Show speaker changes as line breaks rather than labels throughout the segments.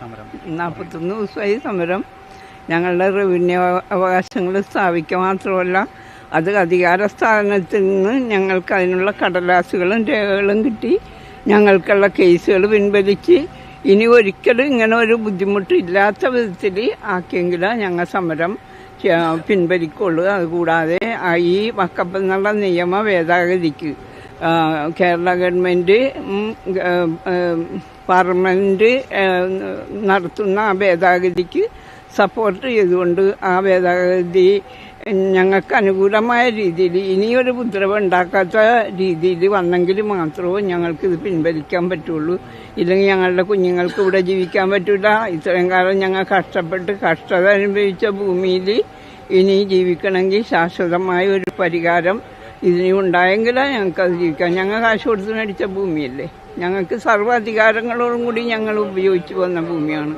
സമരം?
നാൽപ്പത്തൊന്ന് ദിവസമായി സമരം. ഞങ്ങളുടെ റവന്യൂ അവകാശങ്ങൾ സ്ഥാപിക്കുക മാത്രമല്ല അത് അധികാര സ്ഥാനത്തിൽ നിന്ന് ഞങ്ങൾക്ക് അതിനുള്ള കടലാസുകളും രേഖകളും കിട്ടി ഞങ്ങൾക്കുള്ള കേസുകൾ പിൻവലിച്ച് ഇനി ഒരിക്കലും ഇങ്ങനെ ഒരു ബുദ്ധിമുട്ടില്ലാത്ത വിധത്തിൽ ആക്കിയെങ്കിലും ഞങ്ങൾ സമരം പിൻവലിക്കുള്ളൂ. അതുകൂടാതെ ഈ വക്കപ്പെന്നുള്ള നിയമ ഭേദഗതിക്ക് കേരള ഗവൺമെന്റ് ഉം, പാർലമെന്റ് നടത്തുന്ന ആ ഭേദാഗതിക്ക് സപ്പോർട്ട് ചെയ്തുകൊണ്ട് ആ ഭേദാഗതി ഞങ്ങൾക്ക് അനുകൂലമായ രീതിയിൽ ഇനിയൊരു ഉപദ്രവം ഉണ്ടാക്കാത്ത രീതിയിൽ വന്നെങ്കിൽ മാത്രമേ ഇത് പിൻവലിക്കാൻ പറ്റുള്ളൂ. ഇല്ലെങ്കിൽ ഞങ്ങളുടെ കുഞ്ഞുങ്ങൾക്ക് ഇവിടെ ജീവിക്കാൻ പറ്റില്ല ഇത്രയും കാലം ഞങ്ങൾ കഷ്ടപ്പെട്ട് കഷ്ടത അനുഭവിച്ച ഭൂമിയിൽ ഇനി ജീവിക്കണമെങ്കിൽ ശാശ്വതമായ ഒരു പരിഹാരം ഇതിന് ഉണ്ടായെങ്കിലേ ഞങ്ങൾക്കത് ജീവിക്കാം ഞങ്ങൾ കാശ് കൊടുത്ത് മേടിച്ച ഭൂമിയല്ലേ? ഞങ്ങൾക്ക് സർവാധികാരങ്ങളോടും കൂടി ഞങ്ങൾ ഉപയോഗിച്ചു വന്ന ഭൂമിയാണ്.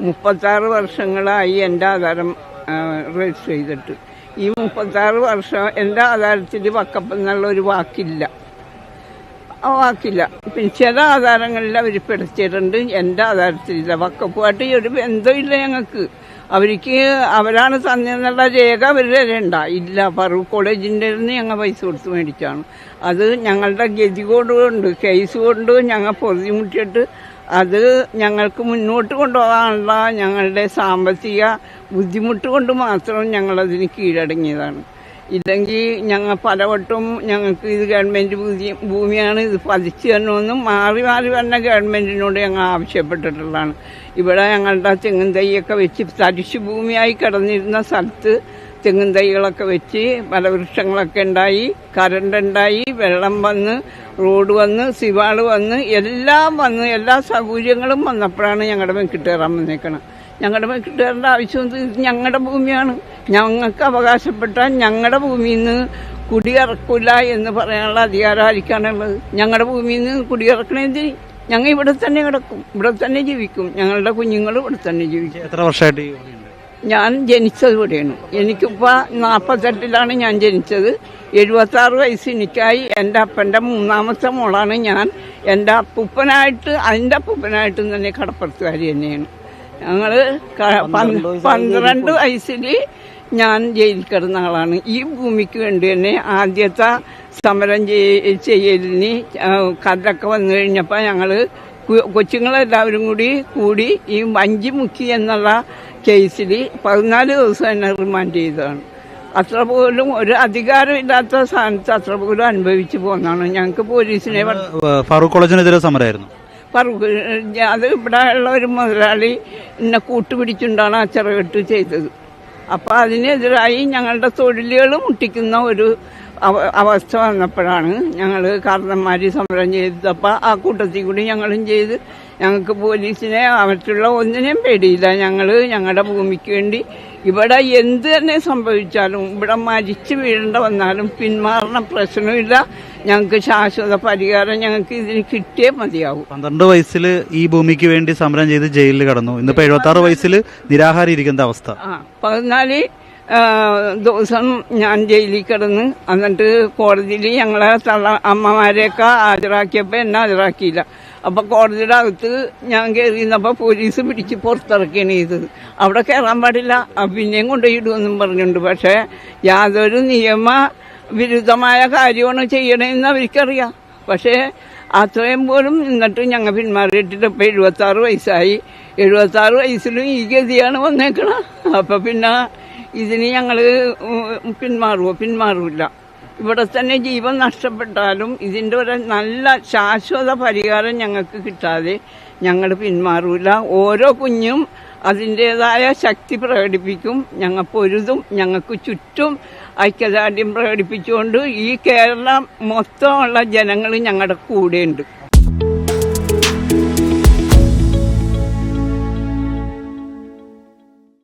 മുപ്പത്താറ് വർഷങ്ങളായി എന്റെ ആധാരം രജിസ്റ്റർ ചെയ്തിട്ട്. ഈ മുപ്പത്താറ് വർഷം എന്റെ ആധാരത്തിൽ വക്കപ്പ് എന്നുള്ള ഒരു വാക്കില്ല. ആ വാക്കില്ല. പിന്നെ ചില ആധാരങ്ങളിൽ അവർ പിടിച്ചിട്ടുണ്ട്. എന്റെ ആധാരത്തിലില്ല. വക്കപ്പുമായിട്ട് ഒരു ബന്ധമില്ല ഞങ്ങൾക്ക്. അവർക്ക് അവരാണ് തന്നെന്നുള്ള രേഖ അവരുടെ ഉണ്ട ഇല്ല ഫറൂഖ് കോളേജിന്റെ നിന്ന് ഞങ്ങൾ പൈസ കൊടുത്ത് മേടിച്ചാണ്. അത് ഞങ്ങളുടെ ഗതി കൊണ്ട് കേസ് കൊണ്ട് ഞങ്ങൾ പൊറുതിമുട്ടിയിട്ട് അത് ഞങ്ങൾക്ക് മുന്നോട്ട് കൊണ്ടുപോകാനുള്ള ഞങ്ങളുടെ സാമ്പത്തിക ബുദ്ധിമുട്ട് കൊണ്ട് മാത്രം ഞങ്ങളതിന് കീഴടങ്ങിയതാണ്. ഇല്ലെങ്കിൽ ഞങ്ങൾ പലവട്ടം ഞങ്ങൾക്ക് ഇത് ഗവൺമെന്റ് ഭൂമിയാണ് ഇത് പതിച്ചു തരണമെന്നും മാറി മാറി വന്ന ഗവൺമെന്റിനോട് ഞങ്ങൾ ആവശ്യപ്പെട്ടിട്ടുള്ളതാണ്. ഇവിടെ ഞങ്ങളുടെ തെങ്ങും തൈയൊക്കെ വെച്ച് തരിശു ഭൂമിയായി കിടന്നിരുന്ന സ്ഥലത്ത് തെങ്ങും തൈകളൊക്കെ വെച്ച് ഫലവൃക്ഷങ്ങളൊക്കെ ഉണ്ടായി കറണ്ട് ഉണ്ടായി വെള്ളം വന്ന് റോഡ് വന്ന് സിവാൾ വന്ന് എല്ലാം വന്ന് എല്ലാ സൗകര്യങ്ങളും വന്നപ്പോഴാണ് ഞങ്ങളുടെ മേക്കിട്ട് കയറാൻ വന്നേക്കണം ഞങ്ങളുടെ കിട്ടേണ്ട ആവശ്യം ഞങ്ങളുടെ ഭൂമിയാണ്. ഞങ്ങൾക്ക് അവകാശപ്പെട്ട ഞങ്ങളുടെ ഭൂമിയിൽ നിന്ന് കുടിയിറക്കില്ല എന്ന് പറയാനുള്ള അധികാരം ആയിരിക്കാണുള്ളത് ഞങ്ങളുടെ ഭൂമിയിൽ നിന്ന് കുടിയിറക്കണമെങ്കിൽ ഞങ്ങൾ ഇവിടെ തന്നെ കിടക്കും. ഇവിടെ തന്നെ ജീവിക്കും. ഞങ്ങളുടെ കുഞ്ഞുങ്ങൾ ഇവിടെ തന്നെ ജീവിക്കും.
എത്ര വർഷമായിട്ട്
ഞാൻ ജനിച്ചത് ഇവിടെയാണ്. എനിക്കിപ്പോൾ നാൽപ്പത്തെട്ടിലാണ് ഞാൻ ജനിച്ചത്. എഴുപത്താറ് വയസ്സ് എനിക്കായി. എന്റെ അപ്പന്റെ മൂന്നാമത്തെ മോളാണ് ഞാൻ. എന്റെ അപ്പൂപ്പനായിട്ട് അതിന്റെ അപ്പൂപ്പനായിട്ടും തന്നെ കടപ്പുറത്തുകാരി തന്നെയാണ്. ഞങ്ങൾ പന്ത്രണ്ട് വയസ്സിൽ ഞാൻ ജയിലിൽ കിടന്ന ആളാണ്. ഈ ഭൂമിക്ക് വേണ്ടി തന്നെ ആദ്യത്തെ സമരം ചെയ്യ- ചെയ്യലിന് കല്ലൊക്കെ വന്നു കഴിഞ്ഞപ്പോൾ ഞങ്ങൾ കൊച്ചുങ്ങളെല്ലാവരും കൂടി കൂടി ഈ വഞ്ചി മുക്കി എന്നുള്ള കേസിൽ പതിനാല് ദിവസം എന്നെ റിമാൻഡ് ചെയ്തതാണ്. അത്ര പോലും ഒരു അധികാരമില്ലാത്ത സ്ഥാനത്ത് അത്ര പോലും അനുഭവിച്ചു പോന്നാണ് ഞങ്ങൾക്ക് പോലീസിനെ
ഫാറൂഖ് കോളേജിനെതിരെ സമരമായിരുന്നു.
ഫറൂഖ് അത് ഇവിടെ ഉള്ള ഒരു മുതലാളി എന്നെ കൂട്ടുപിടിച്ചുകൊണ്ടാണ് ആ ചിറകെട്ട് ചെയ്തത്. അപ്പം അതിനെതിരായി ഞങ്ങളുടെ തൊഴിലുകൾ മുട്ടിക്കുന്ന ഒരു അവ- അവസ്ഥ വന്നപ്പോഴാണ് ഞങ്ങൾ കാരണന്മാർ സമരം ചെയ്തപ്പോൾ ആ കൂട്ടത്തിൽ കൂടി ഞങ്ങളും ചെയ്ത് ഞങ്ങൾക്ക് പോലീസിനെ മറ്റുള്ള ഒന്നിനെയും പേടിയില്ല. ഞങ്ങൾ ഞങ്ങളുടെ ഭൂമിക്ക് വേണ്ടി ഇവിടെ എന്ത് തന്നെ സംഭവിച്ചാലും ഇവിടെ മരിച്ചു വീഴേണ്ട വന്നാലും പിന്മാറുന്ന പ്രശ്നമില്ല. ഞങ്ങൾക്ക് ശാശ്വത പരിഹാരം ഞങ്ങൾക്ക് ഇതിന് കിട്ടിയേ മതിയാവും.
പന്ത്രണ്ട് വയസ്സിൽ ഈ ഭൂമിക്ക് വേണ്ടി സമരം ചെയ്ത് ജയിലിൽ കടന്നു. ഇന്നിപ്പോ എഴുപത്തി ആറ് വയസ്സിൽ നിരാഹാരം ഇരിക്കുന്ന അവസ്ഥ.
ആ പതിനാല് ആ, ദിവസം ഞാൻ ജയിലിൽ കിടന്ന് എന്നിട്ട് കോടതിയിൽ ഞങ്ങളെ തള്ള അമ്മമാരെയൊക്കെ ഹാജരാക്കിയപ്പോൾ എന്നെ ഹാജരാക്കിയില്ല. അപ്പൊ കോടതിയുടെ അകത്ത് ഞാൻ കയറിയിരുന്നപ്പോൾ പോലീസ് പിടിച്ച് പുറത്തിറക്കുകയാണ് ചെയ്തത്. അവിടെ കയറാൻ പാടില്ല. ആ, പിന്നെയും കൊണ്ടുപോയിടുമെന്നും പറഞ്ഞിട്ടുണ്ട്. പക്ഷേ യാതൊരു നിയമ വിരുദ്ധമായ കാര്യമാണ് ചെയ്യണമെന്ന് അവർക്കറിയാം. പക്ഷേ അത്രയും പോലും നിന്നിട്ട് ഞങ്ങൾ പിന്മാറിയിട്ടിട്ട് ഇപ്പം എഴുപത്താറ് വയസ്സായി. എഴുപത്താറ് വയസ്സിലും ഈ ഗതിയാണ് വന്നേക്കണം. അപ്പം പിന്നെ ഇതിന് ഞങ്ങൾ പിന്മാറുമോ പിന്മാറൂല. ഇവിടെ തന്നെ ജീവൻ നഷ്ടപ്പെട്ടാലും ഇതിന്റെ ഒരു നല്ല ശാശ്വത പരിഹാരം ഞങ്ങൾക്ക് കിട്ടാതെ ഞങ്ങൾ പിന്മാറൂല. ഓരോ കുഞ്ഞും അതിന്റെതായ ശക്തി പ്രകടിപ്പിക്കും. ഞങ്ങൾ പൊരുതും ഞങ്ങൾക്ക് ചുറ്റും ഐക്യദാർഢ്യം പ്രകടിപ്പിച്ചുകൊണ്ട് ഈ കേരളം മൊത്തമുള്ള ജനങ്ങൾ ഞങ്ങളുടെ കൂടെയുണ്ട്.